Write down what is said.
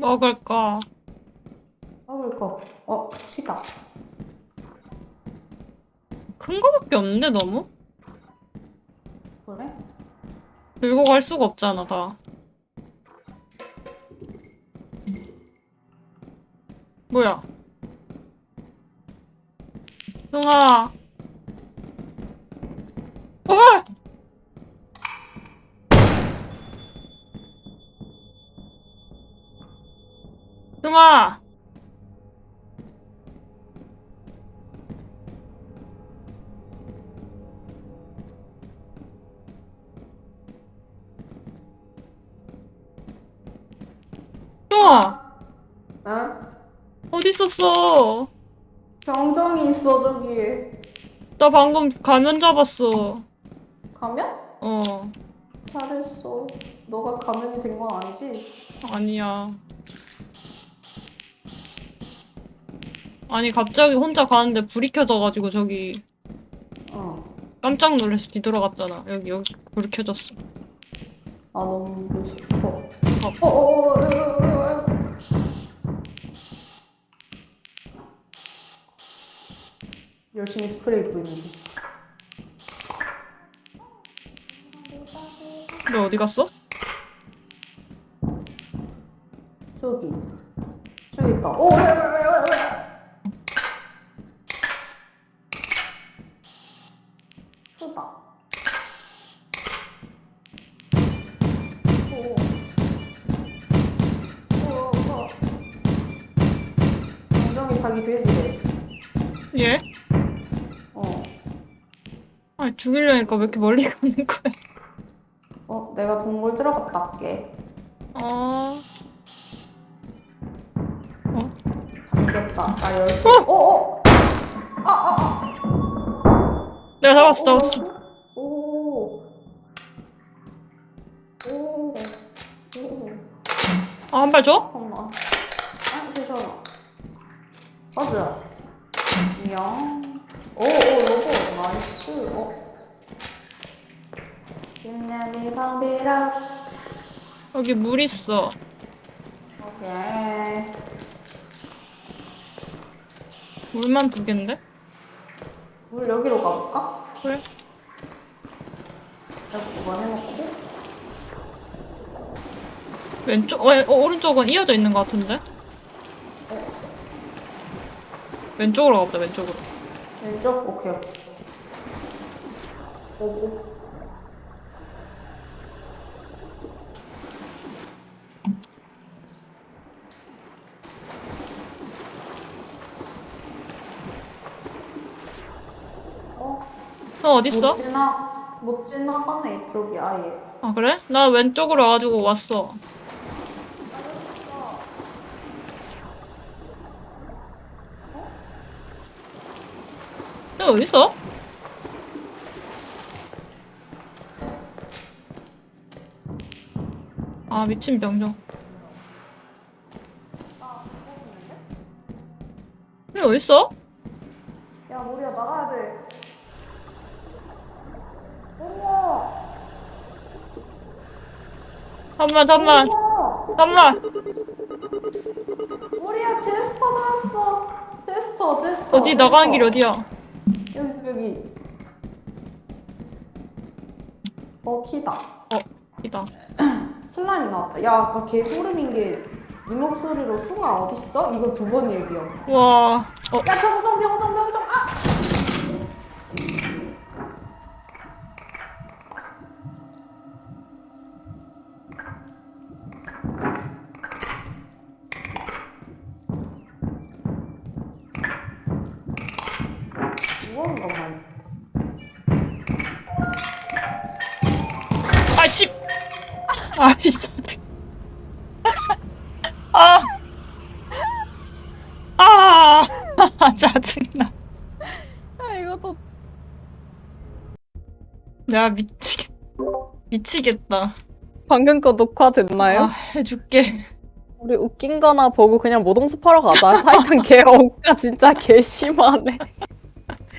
먹을까? 먹을 거. 어, 키다. 큰 거밖에 없는데 너무? 그래? 들고 갈 수가 없잖아 다. 뭐야? 형아. 어! 형아. 형아. 응? 어디 있었어? 병정이 있어, 저기에. 나 방금 가면 잡았어. 가면? 어, 잘했어. 너가 가면이 된 건 아니지? 아니야. 아니, 갑자기 혼자 가는데 불이 켜져가지고 저기 어. 깜짝 놀라서 뒤돌아갔잖아. 여기, 여기 불이 켜졌어. 아, 너무 무서워. 어, 어, 어, 어, 어, 어, 어. 열심히 스프레이 뿌리는 중. 너 어디 갔어? 저기. 저기 있다. 오, 오. 오, 오. 감정이 자기 돼지래. 얘? 어. 아니, 죽이려니까 왜 이렇게 멀리 가는 거야? 어, 내가 동굴 들어갔다 올게. 어, 잠겼다. 나 열쇠. 어! 어, 어. 아, 아, 아. 내가 잡았어, 잡았어. 아, 한 발 줘? 잠깐만. 아, 괜찮아. 맞아. 안녕. 오, 오, 로고. 나이스. 어. 김야미 방비라. 여기 물 있어. 오케이. 물만 두 갠데? 물 여기로 가볼까? 그래? 여기 이거 해놓고. 왼쪽, 어, 어, 오른쪽은 이어져 있는 것 같은데? 왼쪽으로 가보자, 왼쪽으로. 왼쪽? 오케이, 오케이. 오, 오. 형 어딨어? 못 지나, 못 지나가네, 이쪽이 아예. 아, 그래? 나 왼쪽으로 와가지고 왔어. 형 어딨어? 아, 미친 병정. 형 어딨어? 야, 우리야, 나가야 돼. 어머! 잠만, 잠만! 잠만. 우리야, 제스터 나왔어. 제스터, 제스터. 어디 나가는 제스터. 길 어디야? 여기, 여기. 어, 키다. 어, 이다. 슬라임 나왔다. 야, 아까 개 소름인 게, 이 목소리로 숭아 어딨어? 이거 두 번 얘기야. 와, 어, 야, 병정, 병정, 무거운 것만. 아씨, 아이 짜증. 아, 아, 짜증나. 야, 이것도 내가 미치겠, 미치겠다. 방금 거 녹화 됐나요? 아, 해줄게. 우리 웃긴 거나 보고 그냥 모동숲 하러 가자. 타이탄 개 억가 진짜 개 심하네.